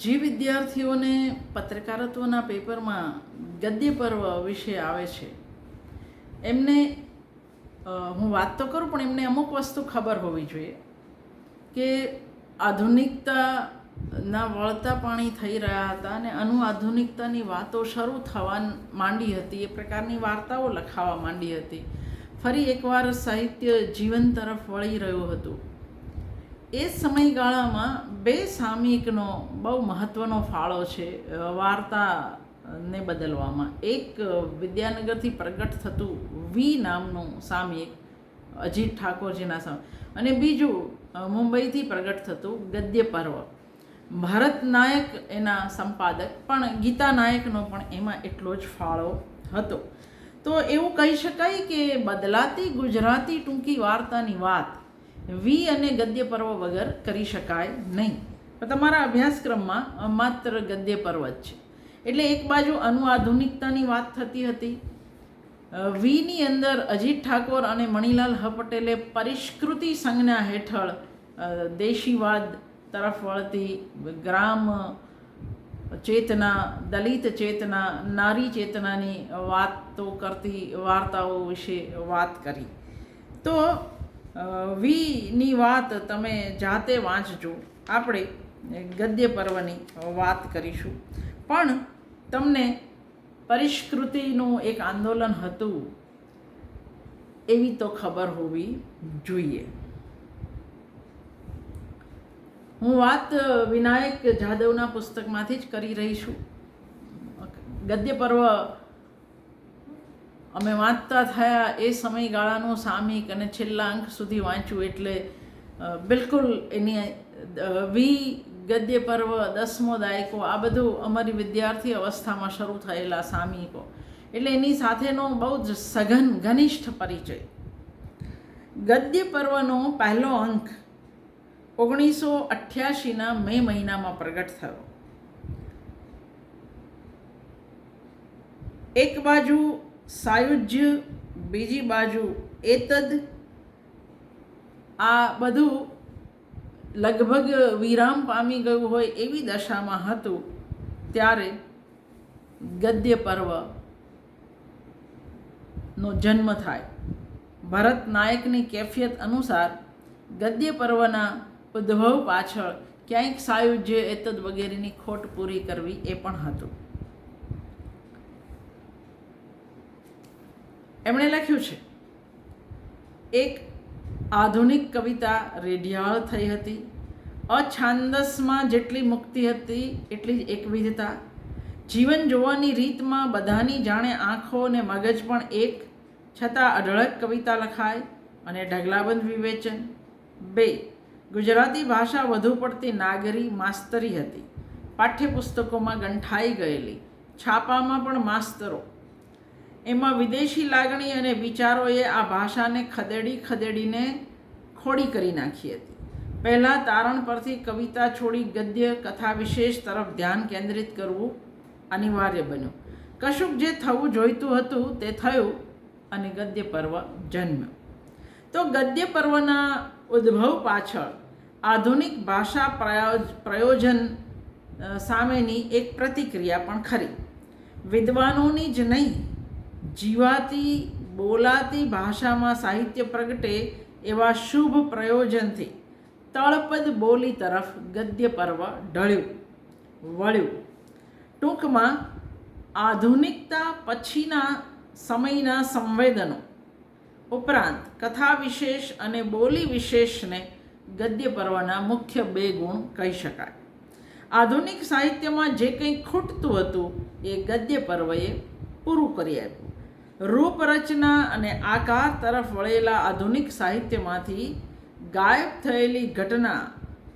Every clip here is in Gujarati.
જે વિદ્યાર્થીઓને પત્રકારત્વના પેપરમાં ગદ્ય પર્વ વિશે આવે છે, એમને હું વાત તો કરું પણ એમને અમુક વસ્તુ ખબર હોવી જોઈએ કે આધુનિકતાના વળતા પાણી થઈ રહ્યા હતા અને અનુઆધુનિકતાની વાતો શરૂ થવા માંડી હતી, એ પ્રકારની વાર્તાઓ લખાવા માંડી હતી. ફરી એકવાર સાહિત્ય જીવન તરફ વળી રહ્યું હતું. એ સમયગાળામાં બે સામયિકનો બહુ મહત્ત્વનો ફાળો છે વાર્તા વાર્તાને બદલવામાં. એક વિદ્યાનગરથી પ્રગટ થતું વી નામનું સામયિક, અજીત ઠાકોરજીના સામે અને બીજું મુંબઈથી પ્રગટ થતું ગદ્ય પર્વ. ભારત નાયક એના સંપાદક, પણ ગીતા નાયકનો પણ એમાં એટલો જ ફાળો હતો. તો એવું કહી શકાય કે બદલાતી ગુજરાતી ટૂંકી વાર્તાની વાત વી અને ગદ્ય પર્વ વગર કરી શકાય નહીં. તમારા અભ્યાસક્રમમાં માત્ર ગદ્ય પર્વ જ છે. એટલે એક બાજુ અનુઆધુનિકતાની વાત થતી હતી. વીની અંદર અજીત ઠાકોર અને મણિલાલ હ પટેલે પરિષ્કૃતિ સંજ્ઞા હેઠળ દેશીવાદ તરફ વળતી ગ્રામ ચેતના, દલિત ચેતના, નારી ચેતનાની વાતો કરતી વાર્તાઓ વિશે વાત કરી. તો વીની વાત તમે જાતે વાંચજો. આપણે ગદ્ય પર્વની વાત કરીશું. પણ તમને પરિષ્કૃતિનું એક આંદોલન હતું. એવી તો ખબર હોવી જોઈએ. હું વાત વિનાયક જાદવના પુસ્તકમાંથી જ કરી રહી છું. ગદ્ય પર્વ અમે વાંચતા થયા એ સમયગાળાનું સામિક અને છેલ્લા અંક સુધી વાંચ્યું એટલે બિલકુલ એની વી, ગદ્ય પર્વ, દસમો દાયકો, આ બધું અમારી વિદ્યાર્થી અવસ્થામાં શરૂ થયેલા સામિકો. એટલે એની સાથેનો બહુ જ સઘન, ઘનિષ્ઠ પરિચય. ગદ્ય પર્વનો પહેલો અંક ઓગણીસો અઠ્યાસીના મે મહિનામાં પ્રગટ થયો. એક બાજુ સાયુજ્ય બીજી બાજુ એતદ. આ બધું લગભગ વિરામ પામી ગયું હોય એવી દશામાં હતું ત્યારે ગદ્ય પર્વ નો જન્મ થાય. ભરત નાયકની કેફિયત અનુસાર ગદ્ય પર્વના ઉદ્ભવ પાછળ ક્યાંક સાયુજ્ય એતદ વગેરેની ખોટ પૂરી કરવી એ પણ હતું. એમણે લખ્યું છે, એક આધુનિક કવિતા રેડિયાળ થઈ હતી, અછાંદસમાં જેટલી મુક્તિ હતી એટલી જ એકવિધતા. જીવન જોવાની રીતમાં બધાની જાણે આંખો અને મગજ પણ એક, છતાં અઢળક કવિતા લખાય અને ઢગલાબંધ વિવેચન. બે, ગુજરાતી ભાષા વધુ પડતી નાગરી માસ્તરી હતી. પાઠ્યપુસ્તકોમાં ગંઠાઈ ગયેલી. છાપામાં પણ માસ્તરો એમાં વિદેશી લાગણી અને વિચારોએ આ ભાષાને ખદેડી ખદેડીને ખોડી કરી નાખી હતી. પહેલાં તારણ પરથી કવિતા છોડી ગદ્ય કથા વિશેષ તરફ ધ્યાન કેન્દ્રિત કરવું અનિવાર્ય બન્યું. કશુંક જે થવું જોઈતું હતું તે થયું અને ગદ્ય પર્વ જન્મ્યું. તો ગદ્ય પર્વના ઉદ્ભવ પાછળ આધુનિક ભાષા પ્રયોજ, પ્રયોજન સામેની એક પ્રતિક્રિયા પણ ખરી. વિદ્વાનોની જ નહીં જીવાતી, બોલાતી ભાષામાં સાહિત્ય પ્રગટે એવા શુભ પ્રયોજનથી તળપદ બોલી તરફ ગદ્ય પર્વ ઢળ્યું, વળ્યું. ટૂંકમાં આધુનિકતા પછીના સમયના સંવેદનો ઉપરાંત કથા વિશેષ અને બોલી વિશેષને ગદ્ય પર્વના મુખ્ય બે ગુણ કહી શકાય. આધુનિક સાહિત્યમાં જે કંઈ ખૂટતું હતું એ ગદ્ય પર્વએ પૂરું કરી આપ્યું. રૂપરચના અને આકાર તરફ વળેલા આધુનિક સાહિત્યમાંથી ગાયબ થયેલી ઘટના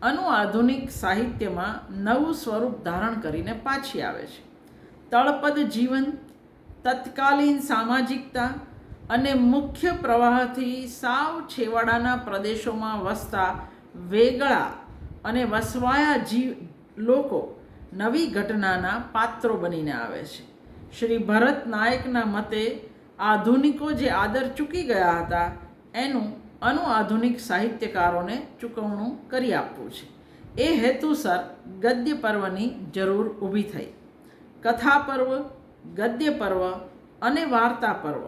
અનુઆધુનિક સાહિત્યમાં નવું સ્વરૂપ ધારણ કરીને પાછી આવે છે. તળપદ જીવન, તત્કાલીન સામાજિકતા અને મુખ્ય પ્રવાહથી સાવ છેવાડાના પ્રદેશોમાં વસતા વેગળા અને વસવાયા જીવ લોકો નવી ઘટનાના પાત્રો બનીને આવે છે. શ્રી ભરત નાયકના મતે આધુનિકો જે આદર ચૂકી ગયા હતા, એનું અનુઆધુનિક સાહિત્યકારોને ચૂકવણું કરી આપવું છે. એ હેતુસર ગદ્ય પર્વની જરૂર ઊભી થઈ. કથા પર્વ ગદ્ય પર્વ અને વાર્તા પર્વ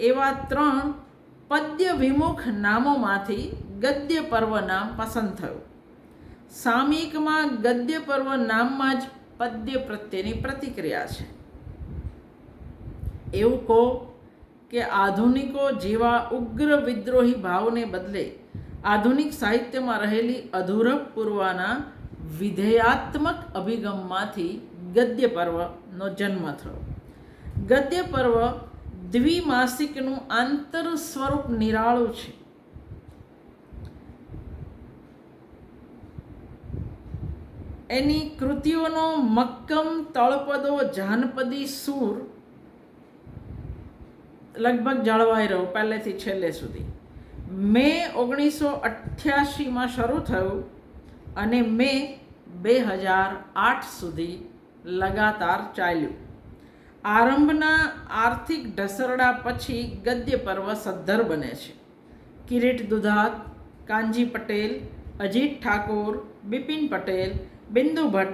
એવા ત્રણ પદ્ય વિમુખ નામોમાંથી ગદ્ય પર્વ નામ પસંદ થયું. સામયિકમાં ગદ્ય પર્વ નામમાં જ પદ્ય પ્રત્યેની પ્રતિક્રિયા છે. એવું કહો કે આધુનિકો જેવા ઉગ્ર વિદ્રોહી ભાવને બદલે આધુનિક સાહિત્યમાં રહેલી અધૂરપ પૂર્વાના વિધેયાત્મક અભિગમમાંથી ગદ્ય પર્વનો જન્મ થયો. ગદ્ય પર્વ દ્વિમાસિકનું આંતર સ્વરૂપ નિરાળું છે. એની કૃતિઓનો મક્કમ તળપદો, જાનપદી સૂર લગભગ જળવાઈ રહ્યો પહેલેથી છેલ્લે સુધી. મે ઓગણીસો અઠ્યાસીમાં શરૂ થયું અને મે બે હજાર આઠ સુધી લગાતાર ચાલ્યું. આરંભના આર્થિક ઢસરડા પછી ગદ્ય પર્વ સદ્ધર બને છે. કિરીટ દુધાત, કાનજી પટેલ, અજીત ઠાકોર, બિપિન પટેલ, બિંદુ ભટ્ટ,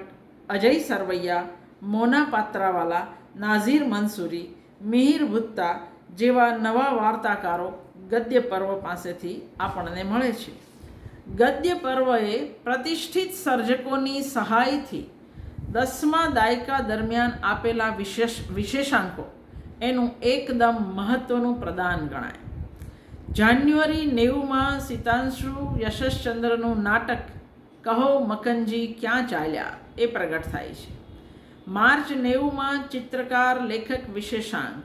અજય સરવૈયા, મોના પાત્રાવાલા, નાઝીર મંસૂરી, મિહિર ભુત્તા જેવા નવા વાર્તાકારો ગદ્ય પર્વ પાસેથી આપણને મળે છે. ગદ્ય પર્વએ પ્રતિષ્ઠિત સર્જકોની સહાયથી દસમા દાયકા દરમિયાન આપેલા વિશેષ, વિશેષાંકો એનું એકદમ મહત્ત્વનું પ્રદાન ગણાય. જાન્યુઆરી નેવુંમાં સિતાંશુ યશશ્ચંદ્રનું નાટક કહો મકનજી ક્યાં ચાલ્યા એ પ્રગટ થાય છે. માર્ચ નેવુંમાં ચિત્રકાર લેખક વિશેષાંક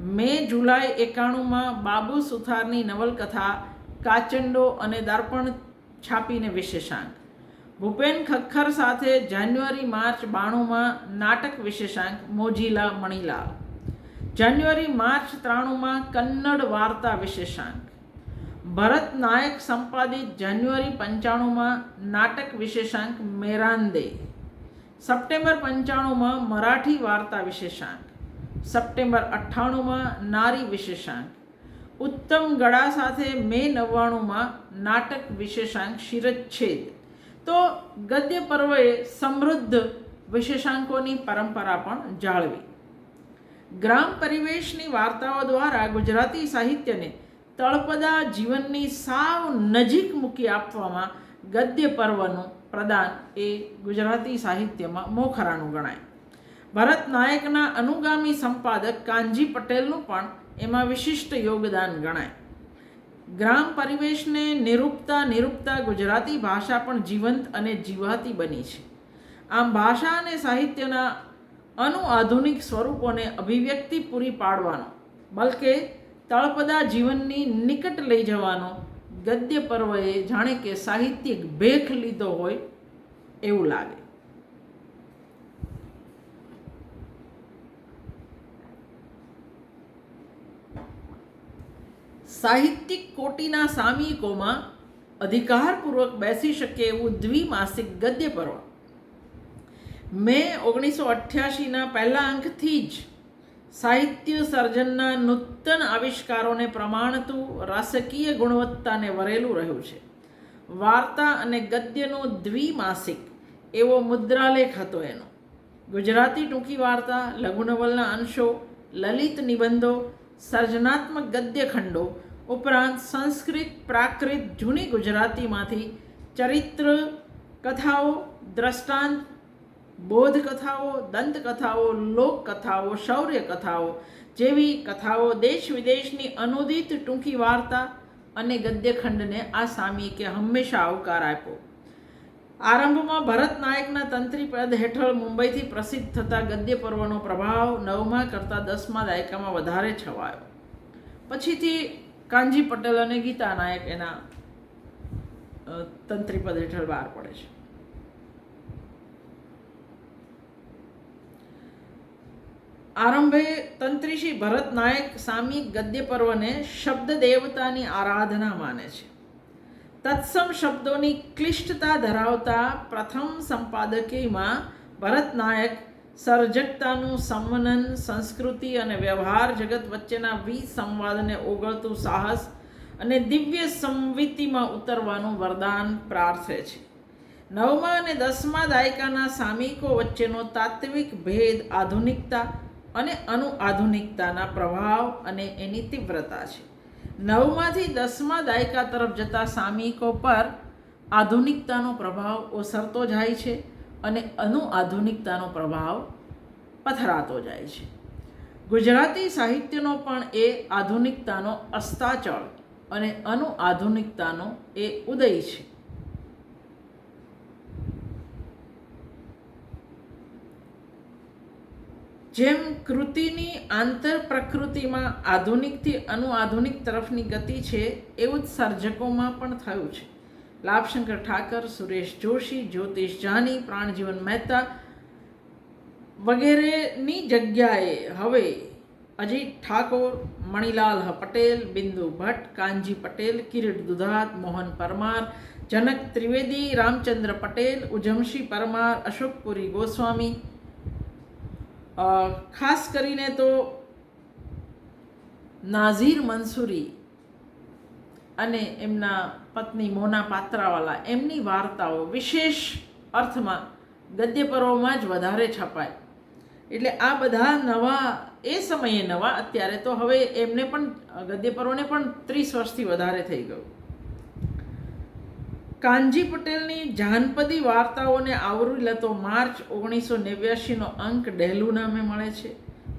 મે જુલાઈ એકાણુંમાં બાબુ સુથારની નવલકથા, કાચંડો અને દર્પણ છાપીને વિશેષાંક. ભૂપેન ખખ્ખર સાથે જાન્યુઆરી માર્ચ બાણુંમાં નાટક વિશેષાંક, મોજીલા મણીલાલ. જાન્યુઆરી માર્ચ ત્રાણુંમાં કન્નડ વાર્તા વિશેષાંક. ભરત નાયક સંપાદિત જાન્યુઆરી પંચાણુંમાં નાટક વિશેષાંક, મેરાંદે. સપ્ટેમ્બર પંચાણુંમાં મરાઠી વાર્તા વિશેષાંક. સપ્ટેમ્બર અઠ્ઠાણુંમાં નારી વિશેષાંક. ઉત્તમ ગળા સાથે મે નવ્વાણુંમાં નાટક વિશેષાંક શિરચ્છેદ. તો ગદ્ય પર્વએ સમૃદ્ધ વિશેષાંકોની પરંપરા પણ જાળવી. ગ્રામ પરિવેશની વાર્તાઓ દ્વારા ગુજરાતી સાહિત્યને તળપદા જીવનની સાવ નજીક મૂકી આપવામાં ગદ્ય પર્વનું પ્રદાન એ ગુજરાતી સાહિત્યમાં મોખરાનું ગણાય. ભરત નાયકના અનુગામી સંપાદક કાનજી પટેલનું પણ એમાં વિશિષ્ટ યોગદાન ગણાય. ગ્રામ પરિવેશને નિરૂપતા નિરૂપતા ગુજરાતી ભાષા પણ જીવંત અને જીવાતી બની છે. આમ ભાષા અને સાહિત્યના અનુઆધુનિક સ્વરૂપોને અભિવ્યક્તિ પૂરી પાડવાનો, બલકે તળપદા જીવનની નિકટ લઈ જવાનો ગદ્ય પર્વએ જાણે કે સાહિત્યિક ભેખ લીધો હોય એવું લાગે. સાહિત્યિક કોટીના સામયિકોમાં અધિકારપૂર્વક બેસી શકે એવું દ્વિમાસિક ગદ્ય પર્વ. મેં ઓગણીસો અઠ્યાસીના પહેલા અંકથી જ સાહિત્ય સર્જનના નૂતન આવિષ્કારોને પ્રમાણતું રાસકીય ગુણવત્તાને વરેલું રહ્યું છે. વાર્તા અને ગદ્યનો દ્વિમાસિક એવો મુદ્રાલેખ હતો એનો. ગુજરાતી ટૂંકી વાર્તા, લઘુનવલના અંશો, લલિત નિબંધો, સર્જનાત્મક ગદ્ય ખંડો ઉપરાંત સંસ્કૃત, પ્રાકૃત, જૂની ગુજરાતીમાંથી ચરિત્ર, કથાઓ, દ્રષ્ટાંત, બોધકથાઓ, દંતકથાઓ, લોકકથાઓ શૌર્ય કથાઓ જેવી કથાઓ દેશ વિદેશની અનુદિત ટૂંકી વાર્તા અને ગદ્યખંડને આ સામયિકે હંમેશા આવકાર આપ્યો. આરંભમાં ભરત નાયકના તંત્રી પદ હેઠળ મુંબઈથી પ્રસિદ્ધ થતા ગદ્ય પર્વનો પ્રભાવ નવમા કરતાં દસમા દાયકામાં વધારે છવાયો. પછીથી કાનજી પટેલ અને ગીતા નાયક એના તંત્રી પદ હેઠળ બહાર પડે છે. આરંભે તંત્રી શ્રી ભરત નાયક સામી ગદ્ય પર્વને શબ્દ દેવતાની આરાધના માને છે. તત્સમ શબ્દોની ક્લિષ્ટતા ધરાવતા પ્રથમ સંપાદકીમાં ભરત નાયક સર્જકતાનું સંવનન, સંસ્કૃતિ અને વ્યવહાર જગત વચ્ચેના વિસંવાદને ઓગળતું સાહસ અને દિવ્ય સંવિતિમાં ઉતરવાનું વરદાન પ્રાર્થે છે. નવમા અને દસમા દાયકાના સામયિકો વચ્ચેનો તાત્વિક ભેદ આધુનિકતા અને અનુઆધુનિકતાના પ્રભાવ અને એની તીવ્રતા છે. નવમાંથી દસમા દાયકા તરફ જતા સામયિકો પર આધુનિકતાનો પ્રભાવ ઓસરતો જાય છે અને અનુઆધુનિકતાનો પ્રભાવ પથરાતો જાય છે. ગુજરાતી સાહિત્યનો પણ એ આધુનિકતાનો અસ્તાચળ અને અનુઆધુનિકતાનો એ ઉદય છે. જેમ કૃતિની આંતર પ્રકૃતિમાં આધુનિકથી અનુઆધુનિક તરફની ગતિ છે, એવું જ સર્જકોમાં પણ થયું છે. લાભશંકર ઠાકર, સુરેશ જોશી, જ્યોતિષ જાની, પ્રાણજીવન મહેતા વગેરેની જગ્યાએ હવે અજીત ઠાકોર, મણિલાલ પટેલ, બિંદુ ભટ્ટ, કાનજી પટેલ, કિરીટ દુધાત, મોહન પરમાર, જનક ત્રિવેદી, રામચંદ્ર પટેલ, ઉજમશી પરમાર, અશોકપુરી ગોસ્વામી. ખાસ કરીને તો નાઝીર મંસૂરી અને એમના પત્ની મોના પાત્રાવાલા, એમની વાર્તાઓ વિશેષ અર્થમાં ગદ્ય પર્વમાં જ વધારે છપાય. એટલે આ બધા નવા, એ સમયે નવા, અત્યારે તો હવે એમને પણ ગદ્ય પર્વને પણ ત્રીસ વર્ષથી વધારે થઈ ગયું. કાનજી પટેલની જાનપદી વાર્તાઓને આવરી લેતો માર્ચ ઓગણીસો નેવ્યાસીનો અંક ડેહલુ નામે મળે છે,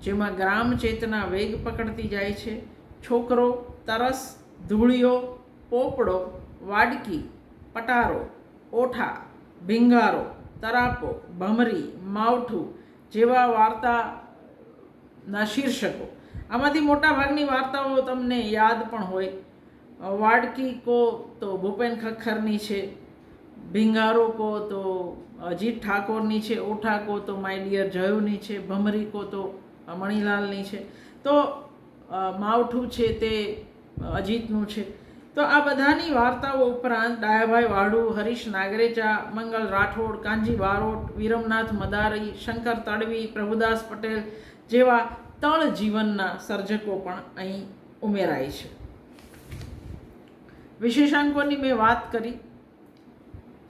જેમાં ગ્રામ ચેતના વેગ પકડતી જાય છે. છોકરો તરસ, ધૂળિયો, પોપડો વાડકી, પટારો, ઓઠા, ભીંગારો, તરાપો, ભમરી, માવઠું જેવા વાર્તાના શીર્ષકો. આમાંથી મોટાભાગની વાર્તાઓ તમને યાદ પણ હોય. વાડકી કો તો ભૂપેન ખખ્ખરની છે, ભીંગારો કો તો અજીત ઠાકોરની છે, ઓઠા કો તો માય ડિયર જયુની છે, ભમરી કો તો મણિલાલની છે. તો માવઠું છે તે અજીતનું છે. તો આ બધાની વાર્તાઓ ઉપરાંત ડાયાભાઈ વાડુ, હરીશ નાગરેચા, મંગલ રાઠોડ કાંજી બારોટ, વિરમનાથ મદારી, શંકર તડવી, પ્રભુદાસ પટેલ જેવા તળ જીવનના સર્જકો પણ અહીં ઉમેરાય છે. વિશેષાંકોની મેં વાત કરી.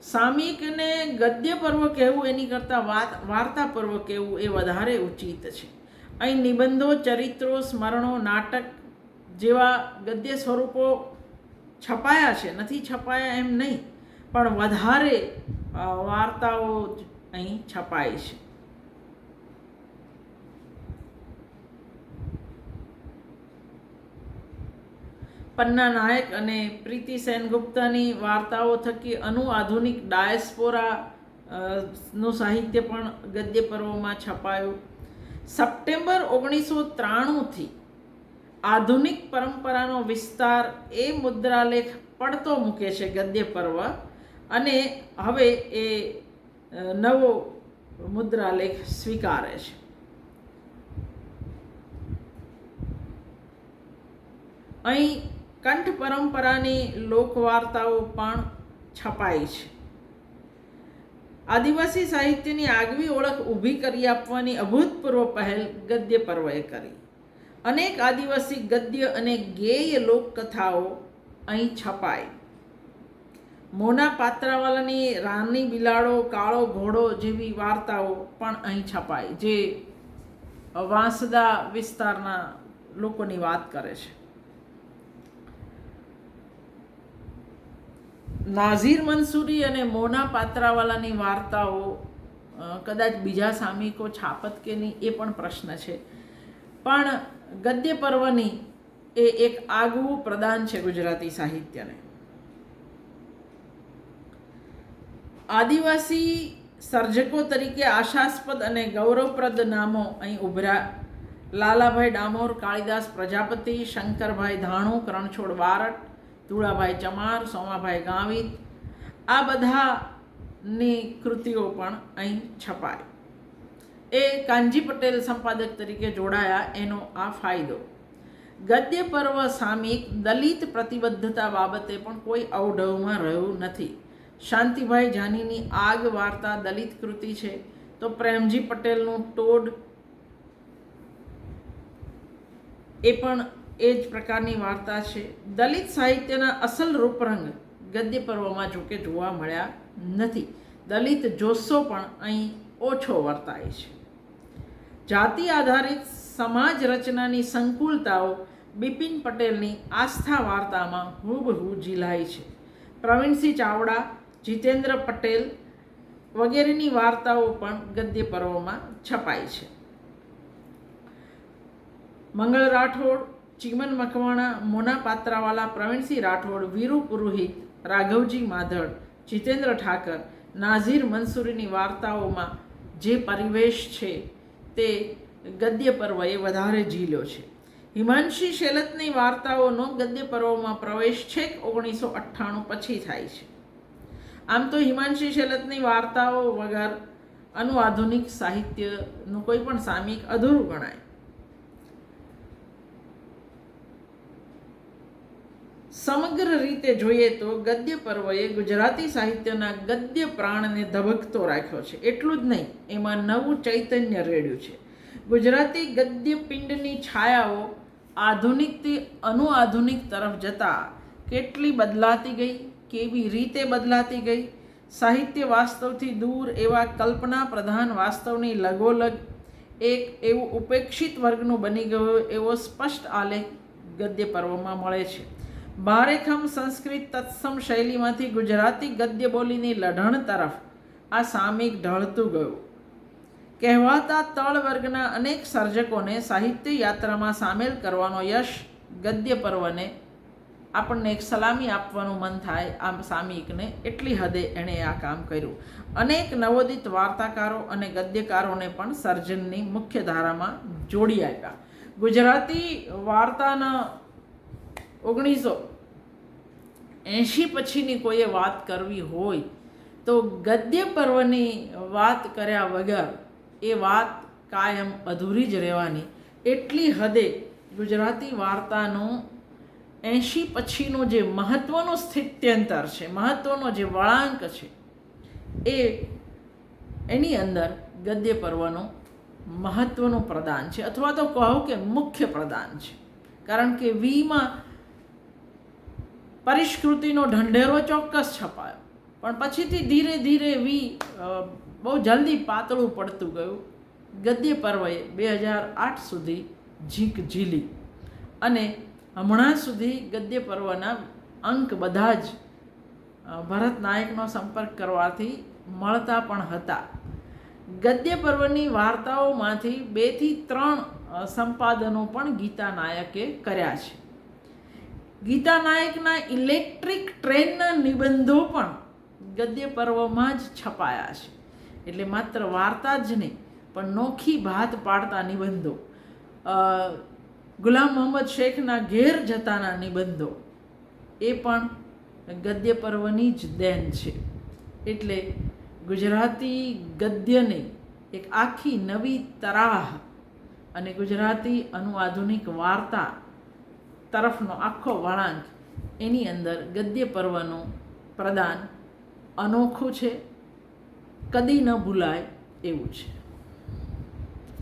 સામિકને ગદ્ય પર્વ કહેવું, એની કરતાં વાત, વાર્તા પર્વ કહેવું એ વધારે ઉચિત છે. અહીં નિબંધો, ચરિત્રો, સ્મરણો, નાટક જેવા ગદ્ય સ્વરૂપો છપાયા છે, નથી છપાયા એમ નહીં, પણ વધારે વાર્તાઓ જ અહીં છપાય છે. પન્ના નાયક અને પ્રીતિ સેનગુપ્તાની વાર્તાઓ થકી અનુ આધુનિક ડાયસ્પોરા નું સાહિત્ય પણ ગદ્ય પર્વમાં છપાયું. સપ્ટેમ્બર ઓગણીસો ત્રાણુંથી આધુનિક પરંપરાનો વિસ્તાર એ મુદ્રાલેખ પડતો મૂકે છે ગદ્ય પર્વ. અને હવે એ નવો મુદ્રાલેખ સ્વીકારે છે. અહીં કંઠ પરંપરાની લોકવાર્તાઓ પણ છપાઈ છે. આદિવાસી સાહિત્યની આગવી ઓળખ ઊભી કરી આપવાની અભૂતપૂર્વ પહેલ ગદ્ય પર્વએ કરી. અનેક આદિવાસી ગદ્ય અને ગેય લોકકથાઓ અહીં છપાય. મોના પાત્રાવાલાની રાની બિલાડો, કાળો ઘોડો જેવી વાર્તાઓ પણ અહીં છપાય, જે વાંસદા વિસ્તારના લોકોની વાત કરે છે. નાઝીર મંસૂરી અને મોના પાત્રાવાલાની વાર્તાઓ કદાચ બીજા સામયિકો છાપત કે એ પણ પ્રશ્ન છે. પણ ગદ્ય પર્વની એ એક આગવું પ્રદાન છે ગુજરાતી સાહિત્યને. આદિવાસી સર્જકો તરીકે આશાસ્પદ અને ગૌરવપ્રદ નામો અહીં ઉભરા. લાલાભાઈ ડામોર, કાળિદાસ પ્રજાપતિ, શંકરભાઈ ધાણુ, કરણછોડ બારટ ધુળાભાઈ ચમાર, સોમાભાઈ ગાવિત, આ બધાની કૃતિઓ પણ અહીં છપાય. એ કાનજી પટેલ સંપાદક તરીકે જોડાયા, એનો આ ફાયદો. ગદ્ય પર્વ સામિક દલિત પ્રતિબદ્ધતા બાબતે પણ કોઈ અવઢવમાં રહ્યું નથી. શાંતિભાઈ જાનીની આગ વાર્તા દલિત કૃતિ છે, તો પ્રેમજી પટેલનું ટોડ એ પણ એ જ પ્રકારની વાર્તા છે. દલિત સાહિત્યના અસલ રૂપરંગ ગદ્ય પર્વમાં જોકે જોવા મળ્યા નથી. દલિત જોસ્સો પણ અહીં ઓછો વર્તાય છે. જાતિ આધારિત સમાજ રચનાની સંકુલતાઓ બિપિન પટેલની આસ્થા વાર્તામાં હુબહુ ઝીલાય છે. પ્રવીણસિંહ ચાવડા, જીતેન્દ્ર પટેલ વગેરેની વાર્તાઓ પણ ગદ્ય પર્વમાં છપાય છે. મંગળ રાઠોડ, ચીમન મકવાણા, મોના પાત્રાવાલા પ્રવીણસિંહ રાઠોડ, વીરુ પુરોહિત, રાઘવજી માધડ, જીતેન્દ્ર ઠાકર, નાઝીર મંસૂરીની વાર્તાઓમાં જે પરિવેશ છે તે ગદ્ય પર્વએ વધારે ઝીલ્યો છે. હિમાંશી શેલતની વાર્તાઓનો ગદ્ય પર્વમાં પ્રવેશ છેક ઓગણીસો અઠ્ઠાણું પછી થાય છે. આમ તો હિમાંશી શેલતની વાર્તાઓ વગર અનુઆધુનિક સાહિત્યનું કોઈ પણ સામયિક અધૂરું ગણાય. સમગ્ર રીતે જોઈએ તો ગદ્ય પર્વએ ગુજરાતી સાહિત્યના ગદ્ય પ્રાણને ધબકતો રાખ્યો છે. એટલું જ નહીં, એમાં નવું ચૈતન્ય રેડ્યું છે. ગુજરાતી ગદ્ય પિંડની છાયાઓ આધુનિકથી અનુઆધુનિક તરફ જતાં કેટલી બદલાતી ગઈ, કેવી રીતે બદલાતી ગઈ? સાહિત્ય વાસ્તવથી દૂર એવા કલ્પના પ્રધાન વાસ્તવની લગોલગ એક એવું ઉપેક્ષિત વર્ગનું બની ગયો એવો સ્પષ્ટ આલેખ ગદ્ય પર્વમાં મળે છે. ભારેખમ સંસ્કૃત તત્સમ શૈલીમાંથી ગુજરાતી ગદ્ય બોલીની લઢણ તરફ આ સામિક ઢળતું ગયું. કહેવાતા તળ વર્ગના અનેક સર્જકોને સાહિત્ય યાત્રામાં સામેલ કરવાનો યશ ગદ્ય પર્વને આપણને એક સલામી આપવાનું મન થાય આ સામિકને એટલી હદે એણે આ કામ કર્યું. અનેક નવોદિત વાર્તાકારો અને ગદ્યકારોને પણ સર્જનની મુખ્ય ધારામાં જોડી આપ્યા. ગુજરાતી વાર્તાના ઓગણીસો એંશી પછીની કોઈએ વાત કરવી હોય તો ગદ્ય પર્વની વાત કર્યા વગર એ વાત કાયમ અધૂરી જ રહેવાની. એટલી હદે ગુજરાતી વાર્તાનું એંશી પછીનું જે મહત્ત્વનું સ્થિત્યંતર છે મહત્ત્વનો જે વળાંક છે, એ એની અંદર ગદ્ય પર્વનું મહત્ત્વનું પ્રદાન છે. અથવા તો કહો કે મુખ્ય પ્રદાન છે. કારણ કે વીમાં પરિષ્કૃતિનો ઢંઢેરો ચોક્કસ છપાયો. પણ પછીથી ધીરે ધીરે વી બહુ જલ્દી પાતળું પડતું ગયું. ગદ્ય પર્વએ બે હજાર આઠ સુધી ઝીંક ઝીલી. અને હમણાં સુધી ગદ્ય પર્વના અંક બધા જ ભરત નાયકનો સંપર્ક કરવાથી મળતા પણ હતા. ગદ્ય પર્વની વાર્તાઓમાંથી બેથી ત્રણ સંપાદનો પણ ગીતા નાયકે કર્યા છે. ગીતા નાયકના ઇલેક્ટ્રિક ટ્રેનના નિબંધો પણ ગદ્ય પર્વમાં જ છપાયા છે. એટલે માત્ર વાર્તા જ નહીં, પણ નોખી ભાત પાડતા નિબંધો. ગુલામ મોહમ્મદ શેખના ઘેર જતાના નિબંધો. એ પણ ગદ્ય પર્વની જ દેન છે. એટલે ગુજરાતી ગદ્યને એક આખી નવી તરાહ અને ગુજરાતી અનુઆધુનિક વાર્તા તરફનો આખો વળાંક એની અંદર ગદ્ય પર્વનું પ્રદાન અનોખું છે. કદી ન ભૂલાય એવું છે.